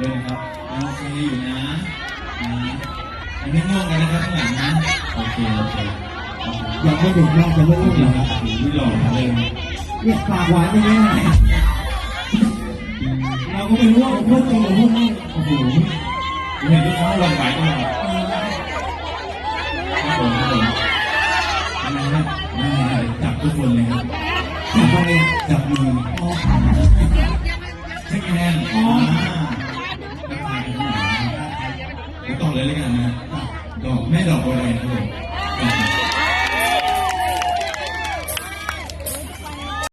ด้วยนะครับน้องคุยอยู่นะนะยังไม่ง่วงเลยนะครับข้างหลังนะโอเคโอเคอยังไม่ถึงน่าจะเลิกแล้วครับหรือหล่อเลยเนี่ยปากหวานยังไงเราก็ไม่นู้ว่าพูดตรงหรือพูดไม่โอ้โหเห็นลูกค้าวันไหวตลอดครับผมครับผมนะครับจับทุกคนเลยครับจับมือจับมือใช่ไหมแน่ เลยแล้วกันนะดอกแม่ดอกอะไรดงครับ